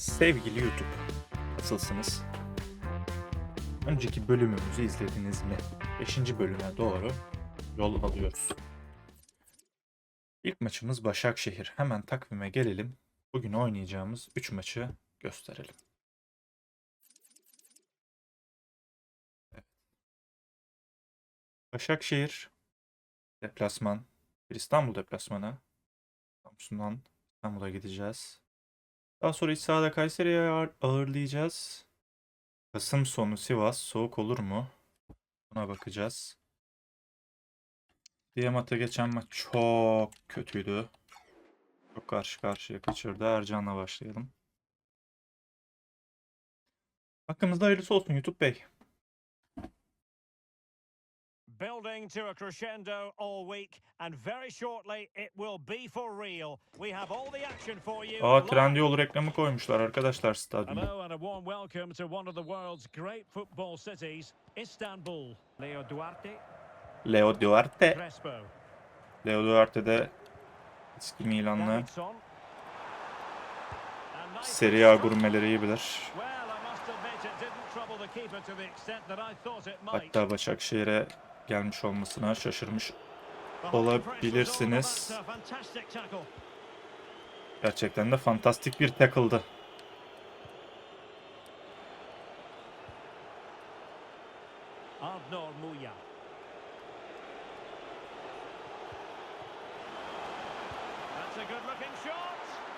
Sevgili YouTube, nasılsınız? Önceki bölümümüzü izlediniz mi? 5. bölüme doğru yol alıyoruz. İlk maçımız Başakşehir. Hemen takvime gelelim. Bugün oynayacağımız 3 maçı gösterelim. Başakşehir deplasman. Bir İstanbul deplasmanı. Samsun'dan İstanbul'a gideceğiz. Daha sonra iç sahada Kayseri'ye ağır- ağırlayacağız. Kasım sonu Sivas soğuk olur mu? Buna bakacağız. Diyamat'a geçen maç çok kötüydü. Çok karşı karşıya kaçırdı. Ercan'la başlayalım. Hakkımızda hayırlısı olsun YouTube Bey. Building to a crescendo all week, and very shortly it will be for real. We have all the action for you. Aa. Trendyol reklamı koymuşlar arkadaşlar stadyuma. Hello and a warm welcome to one of the world's great football cities, Istanbul. Leo Duarte, Leo Duarte. Crespo, Leo Duarte de eski Milanlı. Serie A gurmeleri iyi bilir. Hatta Başakşehir'e gelmiş olmasına şaşırmış olabilirsiniz. Gerçekten de fantastik bir tackle'dı. Arnor Muya.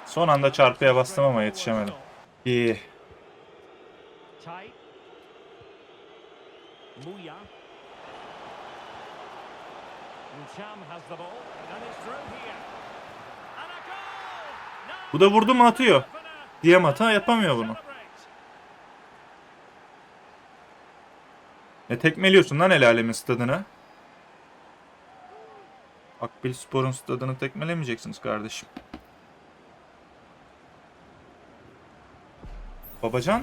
Son anda çarpıya bastım ama yetişemedim. İyi. Muya. Cham has the ball and it's through here. And a goal! Now Bu da vurdu mu atıyor. Diyem hata yapamıyor bunu. Ne tekmeliyorsun lan el alemin stadını? Akbil Spor'un stadını tekmelemeyeceksiniz kardeşim. Babacan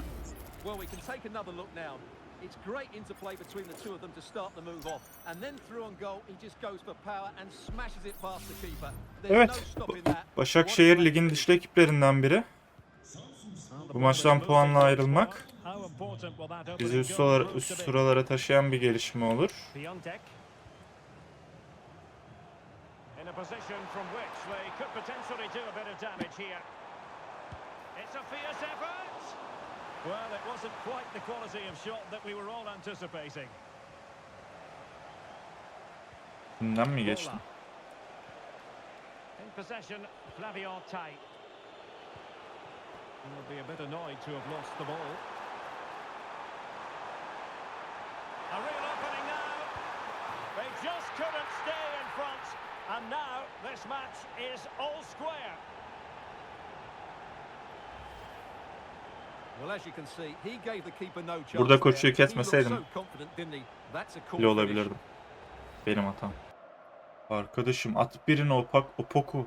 Well, we can take another look now. It's great interplay between the two of them to start the move off. And then through on goal, he just goes for power and smashes it past the keeper. There's Evet. no stopping that. Başakşehir ligin dişli ekiplerinden biri. Bu maçtan puanla ayrılmak bizi üst, sıralara, üst sıralara taşıyan bir gelişme olur. Piontek. In a position from which they could potentially do a bit of damage here. It's a fierce effort. Well, it wasn't quite the quality of shot that we were all anticipating. Bundan mi geçtim? Bola. In possession, Flavio Tai. Will be a bit annoyed to have lost the ball. A real opening now. They just couldn't stay in front. And now this match is all square. Burada koşuyu kesmeseydim bile olabilirdim. Benim hatam. Arkadaşım at birini opak opoku.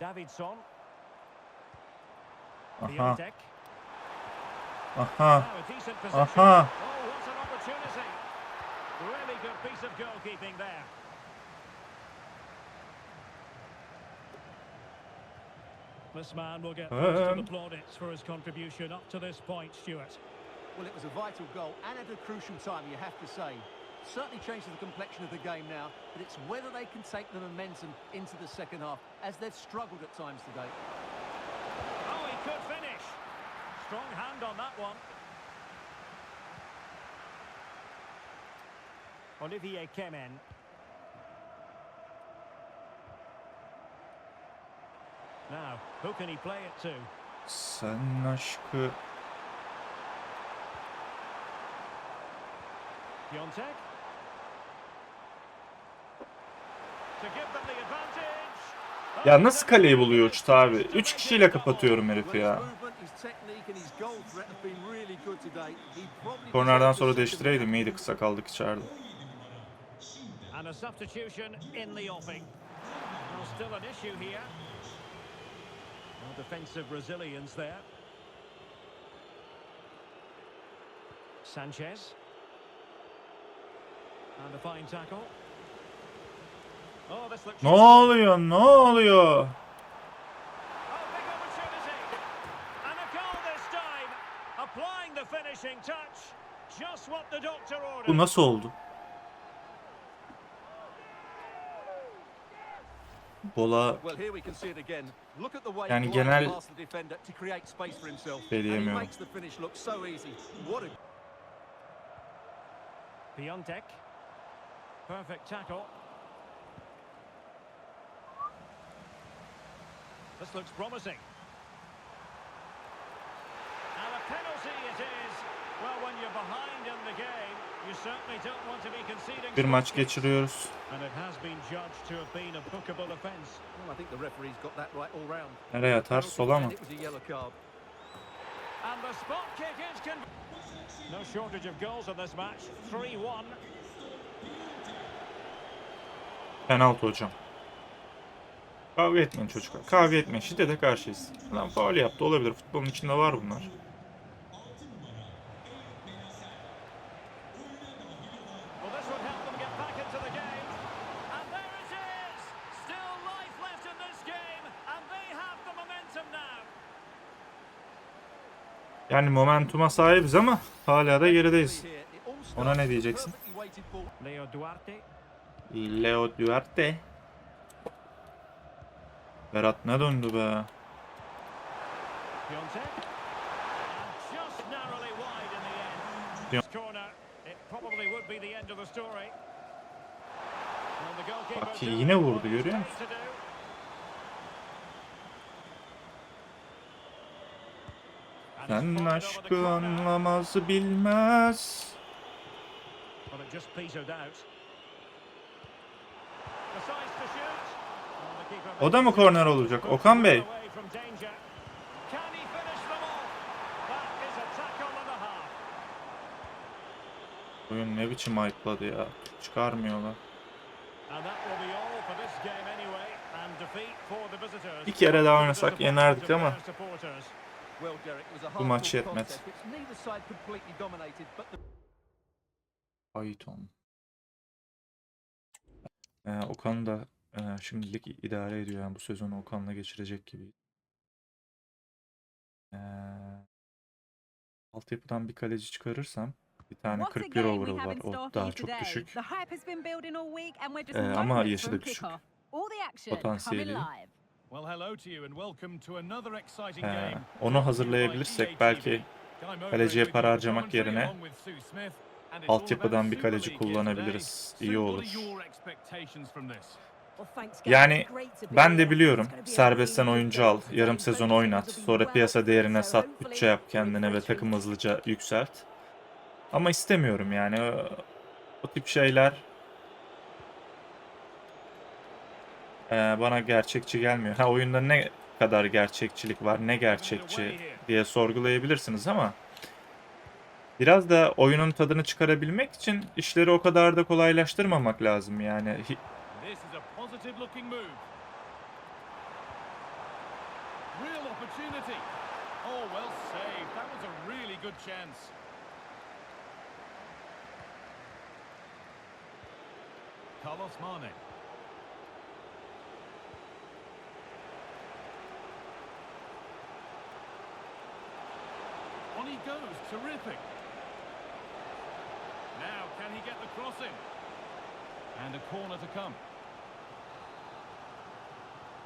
Aha aha Now a decent position. aha. This man will get most of Um. the plaudits for his contribution up to this point, Stuart. Well, it was a vital goal and at a crucial time, you have to say. Certainly changes the complexion of the game now, but it's whether they can take the momentum into the second half, as they've struggled at times today. Oh, he could finish. Strong hand on that one. Olivier Kemen. Sen aşkı Piontek. To give them the advantage. Ya nasıl kaleyi buluyor uçta abi? 3 kişiyle kapatıyorum herifi ya. Kornerden sonra the değiştireydim iyiydi kısa kaldık içeride. And a substitution in the offing. Still an issue here. Defensive resilience there. Sanchez. And a fine tackle. Oh, this looks... Ne oluyor? Ne oluyor? Oh, big opportunity. Look at the way he wanted to the defender to create space for himself. It is and makes the finish look so easy. What a Piontek. Perfect tackle. This looks promising. And a penalty it is. Well, when you're behind in the game, bir maç geçiriyoruz. And it has been judged to have been a bookable offence. well, I think the referee's got that right all round. Nereye atar? Sola mı? And it was a yellow card. And the spot kick is con- No shortage of goals in this match. 3-1. Penaltı hocam. Kavga etmeyin çocuklar. Kavga etmeyin. Şiddete karşıyız. Lan faul yaptı olabilir. Futbolun içinde var bunlar. Well, this would help them get back into the game. And there it is! Still life left in this game, and they have the momentum now. Yani momentuma sahibiz ama hala da gerideyiz. Ona ne diyeceksin? Leo Duarte. Leo Duarte. Berat ne döndü be? Piontek. And just narrowly wide in the end. Pion- This corner, it probably would be the end of the story. Well, the goalkeeper Bak doing yine what vurdu, he's görüyor trained musun? to do. And it's Sen aşkı anlamaz bilmez. O da mı korner olacak? Okan Bey. Oyun ne biçim ayıpladı ya. Çıkarmıyorlar. Bir kere daha oynasak yenerdik ama Bu maç hard-fought yetmez. Python. Ee, Okan da e, şimdilik idare ediyor. Yani bu sezonu Okan'la geçirecek gibi. Ee, altyapıdan bir kaleci çıkarırsam bir tane What a 41 game we overall var. O daha çok düşük. Ee, ama yaşı da action Potansiyeli. Coming live. Well, hello to you and welcome to another exciting Ee, game. onu hazırlayabilirsek belki kaleciye para harcamak yerine altyapıdan bir kaleci kullanabiliriz. İyi olur. Yani Ben de biliyorum. Serbestten oyuncu al, yarım sezon oynat, sonra piyasa değerine sat, bütçe yap kendine ve takım hızlıca yükselt. Ama istemiyorum yani. O, o tip şeyler eee, bana gerçekçi gelmiyor. Ha oyunda ne kadar gerçekçilik var, ne gerçekçi diye sorgulayabilirsiniz ama biraz da oyunun tadını çıkarabilmek için işleri o kadar da kolaylaştırmamak lazım yani. Hi- This he goes. Terrific. Now, can he get the crossing? And a corner to come.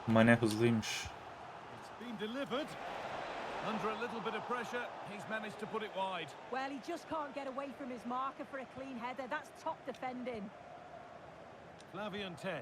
Mane hızlıymış. It's been delivered. Under a little bit of pressure, he's managed to put it wide. Well, he just can't get away from his marker for a clean header. That's top defending. Flavian Tay.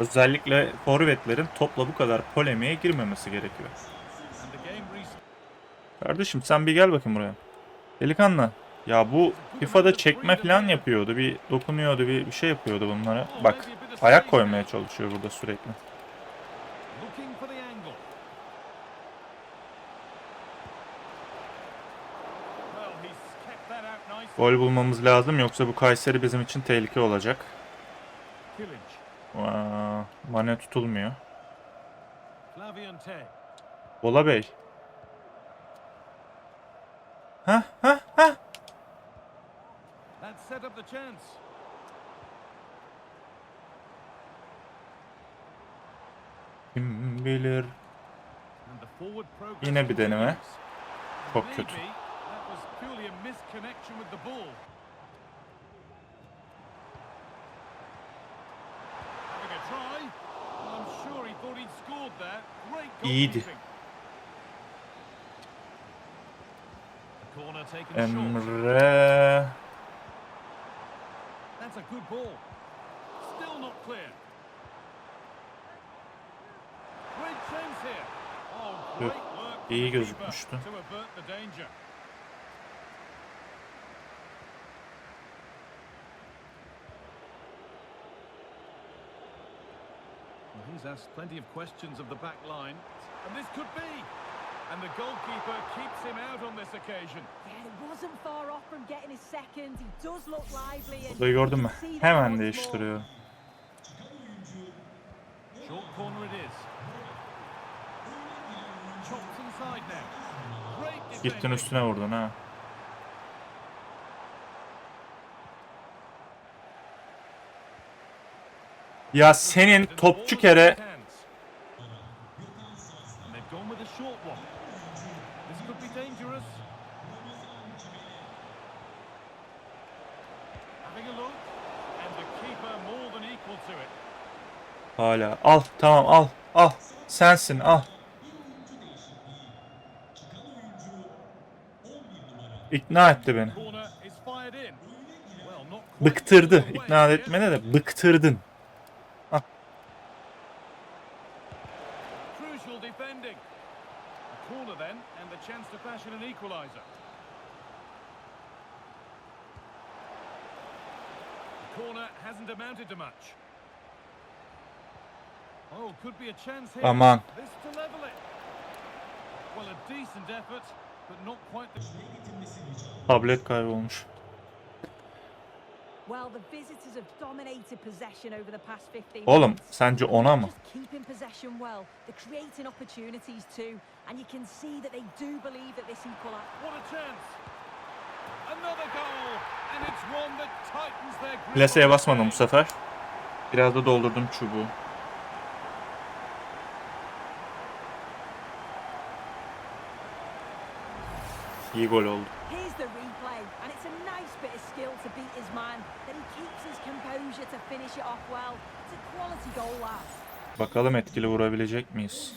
Özellikle forvetlerin topla bu kadar polemiğe girmemesi gerekiyor. Kardeşim sen bir gel bakayım buraya. Delikanlı. Ya bu FIFA'da çekme falan yapıyordu. Bir dokunuyordu, bir, şey yapıyordu bunlara. Bak ayak koymaya çalışıyor burada sürekli. Gol bulmamız lazım yoksa bu Kayseri bizim için tehlike olacak. Aa, Mane tutulmuyor. Bola Bey. Ha ha ha. Kim bilir. Yine bir deneme. Çok kötü. that was purely a misconnection with the ball. Having a try. Well, I'm sure he thought he'd scored there. Great İyiydi. goalkeeping. The corner taken short. Emre. That's a good ball. Still not clear. Great chance here. Oh, Yok, iyi gözükmüştü. He's asked plenty of questions of the back line, and this could be. And the goalkeeper keeps him out on this occasion. Yeah, it wasn't far off from getting his second. He does look lively. and Burayı gördün mü? Hemen değiştiriyor. Short corner it is. Chops inside now. Gittin üstüne vurdun ha. Ya senin And the topçu ball kere in his hands. And they've gone with a short one. This could be dangerous. Having a look. And the keeper more than equal to it. hala. Al tamam al al. Sensin al. İkna etti beni. Bıktırdı. İkna etmene de bıktırdın. Equaliser. The corner hasn't amounted to much. Oh, could be a chance here. Aman. This to level it. Well, a decent effort, but not quite the... Tablet kaybolmuş. Oğlum sence ona mı? Just keeping possession well. They're creating opportunities too, quality goal, that. Bakalım etkili vurabilecek miyiz?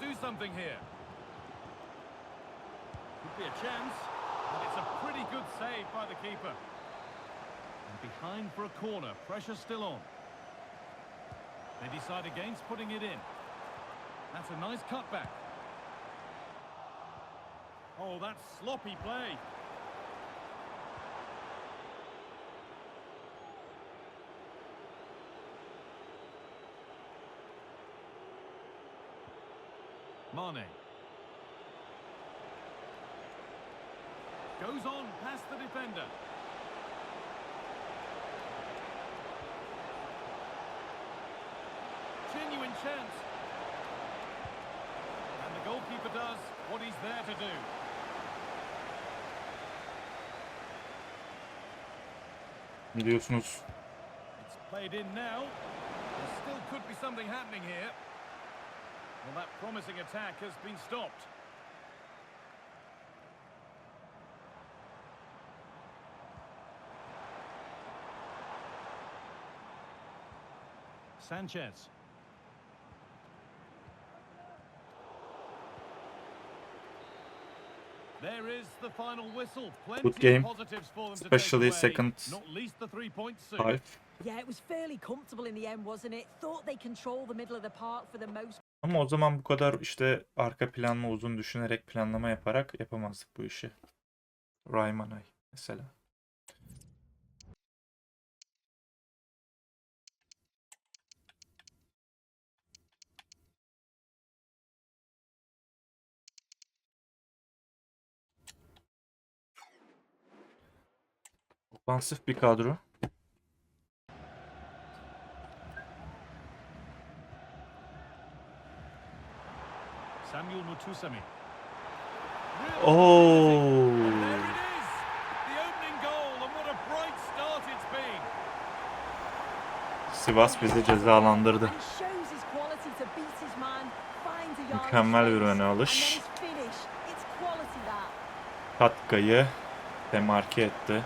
Do something here. Could be a chance, and it's a pretty good save by the keeper. And behind for a corner, pressure still on. They decide against putting it in. That's a nice cutback. Oh, that's sloppy play. Mane. Goes on past the defender. Genuine chance. And the goalkeeper does what he's there to do. Biliyorsunuz It's played in now. There still could be something happening here. Well, that promising attack has been stopped. Sanchez. There is the final whistle. Plenty Good game. of positives for them Especially second Not least the three points. soon. Half. Yeah, it was fairly comfortable in the end, wasn't it? Thought they controlled the middle of the park for the most Ama o zaman bu kadar işte arka planlı uzun düşünerek planlama yaparak yapamazdık bu işi. Raymanay mesela. Ofansif bir kadro. Samuel Mutusami. Oo. And there it is. The opening goal, and what a bright start it's been. Sivas bizi cezalandırdı. And he shows his quality to beat his man, finds a yard of Mükemmel bir öne alış. Katkayı demarke etti.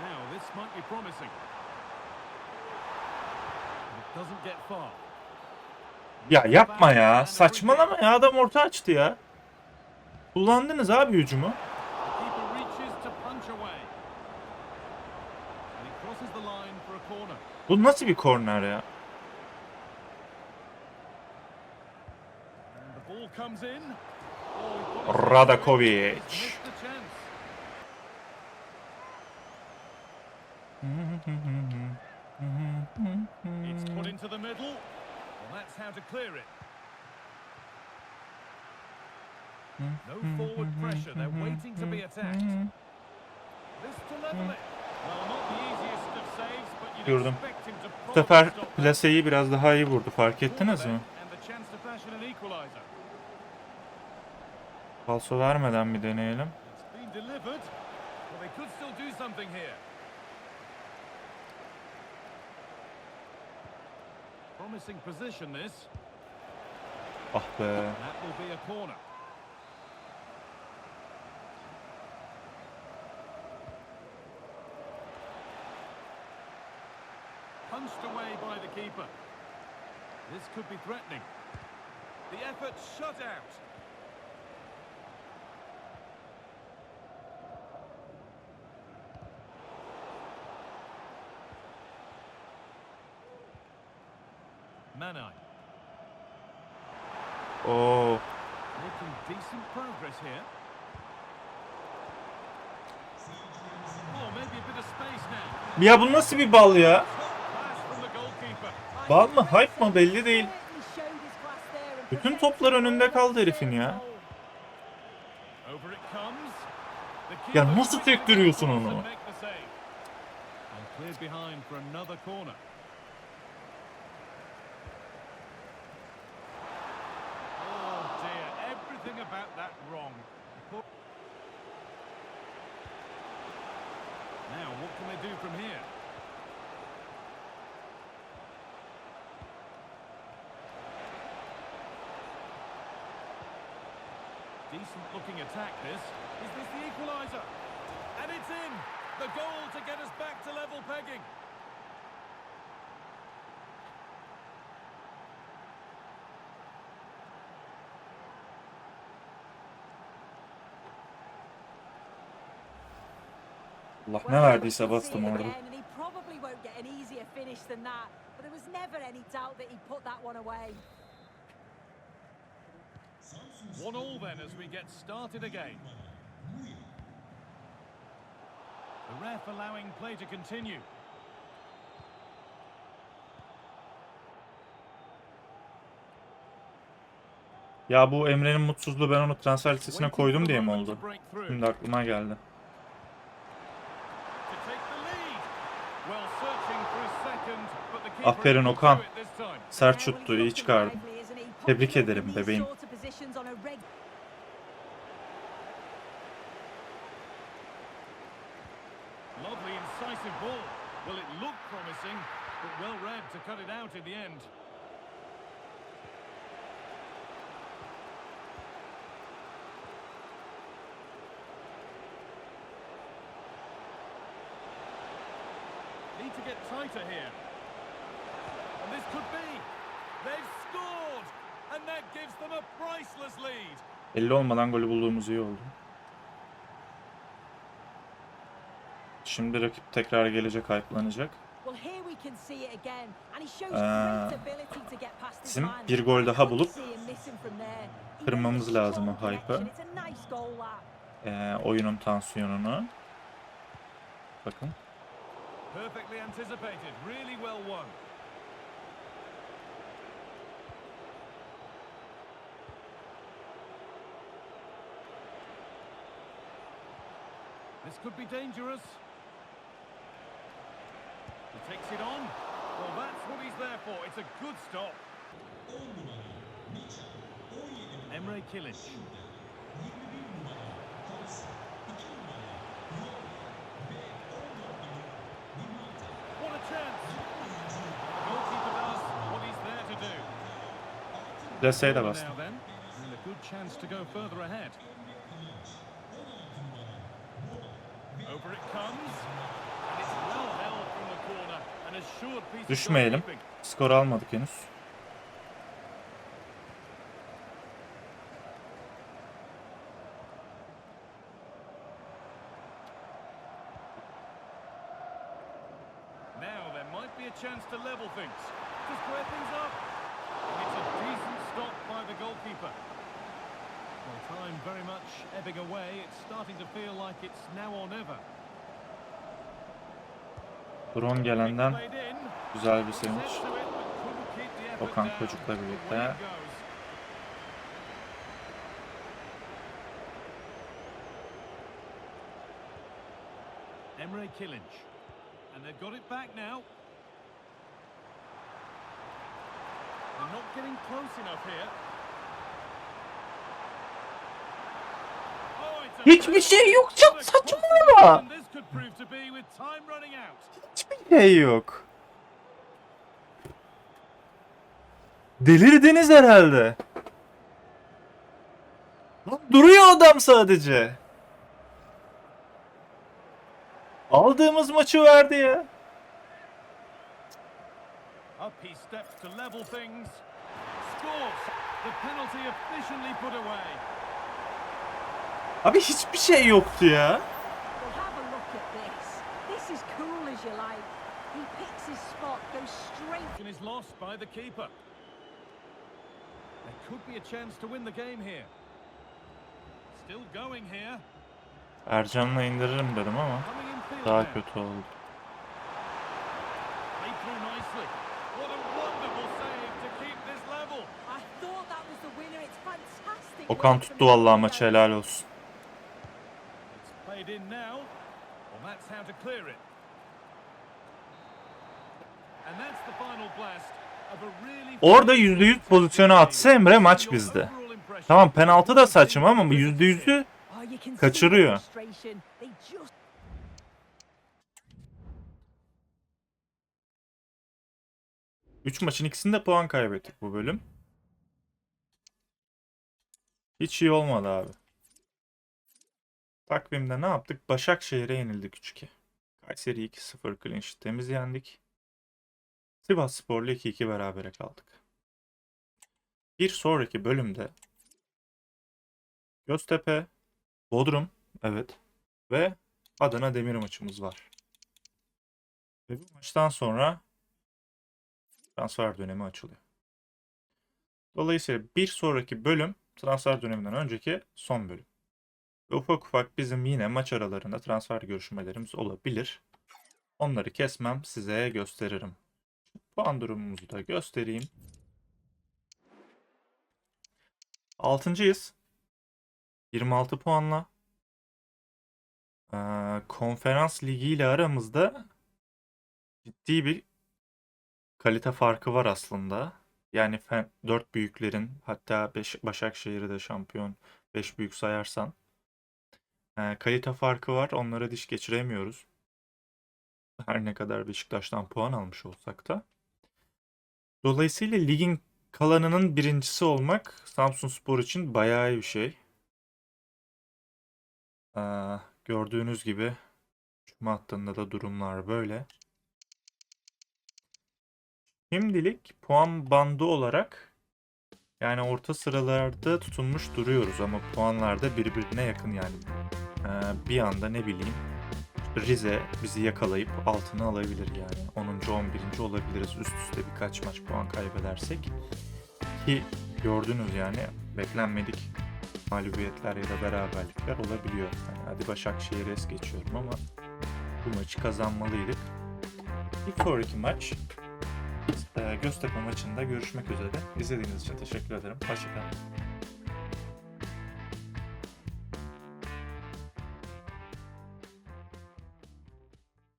Now, this might be promising. But it doesn't get far. Ya yapma ya. Saçmalama ya. Adam orta açtı ya. Kullandınız abi hücumu. Bu nasıl bir korner ya? Radakovic. It's put into the middle. That's how to clear it. No forward pressure. They're waiting to be attacked. This to level it. Well, not the easiest of saves, but you'd Gördüm. expect him to Bu sefer plaseyi biraz daha iyi vurdu. Fark ettiniz mi? Falso vermeden bir deneyelim. It's been delivered. Well, they could still do something here. Promising position this. Ah be. That will be a corner. Punched away by the keeper. This could be threatening. The effort shut out. Manai Oo. making decent progress here. Oh, maybe a bit of space now. Ya bu nasıl bir bal ya? Bal mı? Hype mı? Belli değil. Bütün toplar the önünde kaldı herifin ya. Ya nasıl sektiriyorsun responds onu? Do from here? Decent looking attack this. Is this the equaliser? And it's in! The goal to get us back to level pegging. Doubt that he'd put that one all then as we get started again. The ref allowing play to continue. Ya bu Emre'nin mutsuzluğu ben onu transfer listesine koydum diye mi oldu? Şimdi aklıma geldi. Aferin Okan. Sert şuttu, iyi çıkardın. Tebrik ederim bebeğim. To get tighter here. 50 olmadan golü bulduğumuz iyi oldu. Şimdi rakip tekrar gelecek, ayıklanacak. Ee, bizim bir gol daha bulup kırmamız lazım o hype'ı. Ee, oyunun tansiyonunu. Bakın. Perfectly anticipated, really well won. This could be dangerous. He takes it on. Well, that's what he's there for. It's a good stop. Emre Kilic. What a chance! The goalkeeper does what he's there to do. Corner bastım. now then, and a good chance to go further ahead. Düşmeyelim. Skor almadık henüz. Now there might be a chance to level things, to square things up. And it's a decent stop by the goalkeeper. Well, time very much ebbing away. It's starting to feel like it's now or never. Drone gelenden güzel bir sevinç. Okan. Kocuk'la birlikte. Emre Kilic. And they've got it back now. They're not getting close enough here. Oh, it's a Hiçbir şey yok. A saçmalama. Hiçbir şey yok. Delirdiniz herhalde. Duruyor adam sadece. Aldığımız maçı verdi ya. Up he steps to level things. Scores. The penalty efficiently put away. Abi hiçbir şey yoktu ya. İs lost by the keeper. There could be a chance to win the game here. Still going here. Ercan'la indiririm dedim ama daha kötü oldu. Okan tuttu vallahi maçı helal olsun. İn now. Well, that's how to clear it. Orada %100 pozisyonu atsa Emre maç bizde. Tamam penaltı da saçma ama %100'ü Oh, you can see the Kaçırıyor. 3 maçın ikisinde puan kaybettik bu bölüm. Hiç iyi olmadı abi. Takvimde ne yaptık? Başakşehir'e yenildik 3-2. Kayseri 2-0 clean temiz yendik. Sivas Spor'la 2-2 berabere kaldık. Bir sonraki bölümde Göztepe, Bodrum, evet ve Adana Demir maçımız var. Ve bu maçtan sonra transfer dönemi açılıyor. Dolayısıyla bir sonraki bölüm transfer döneminden önceki son bölüm. Ve ufak ufak bizim yine maç aralarında transfer görüşmelerimiz olabilir. Onları kesmem size gösteririm. Puan durumumuzu da göstereyim. Altıncıyız. 26 puanla. Ee, konferans ligi ile aramızda ciddi bir kalite farkı var aslında. Yani fen- dört büyüklerin hatta beş, Başakşehir'i de şampiyon 5 büyük sayarsan e, kalite farkı var. Onlara diş geçiremiyoruz. Her ne kadar Beşiktaş'tan puan almış olsak da. Dolayısıyla ligin kalanının birincisi olmak Samsunspor için bayağı iyi bir şey. Ee, gördüğünüz gibi Cuma hattında da durumlar böyle. Şimdilik puan bandı olarak yani orta sıralarda tutunmuş duruyoruz ama puanlarda birbirine yakın yani. Ee, bir anda ne bileyim Rize bizi yakalayıp altına alabilir yani. 10. 11. olabiliriz üst üste birkaç maç puan kaybedersek. Ki gördünüz yani beklenmedik mağlubiyetler ya da beraberlikler olabiliyor. Yani hadi Başakşehir'e es geçiyorum ama bu maçı kazanmalıydık. Bir sonraki maç e, Göztepe maçında görüşmek üzere. İzlediğiniz için teşekkür ederim. Hoşçakalın.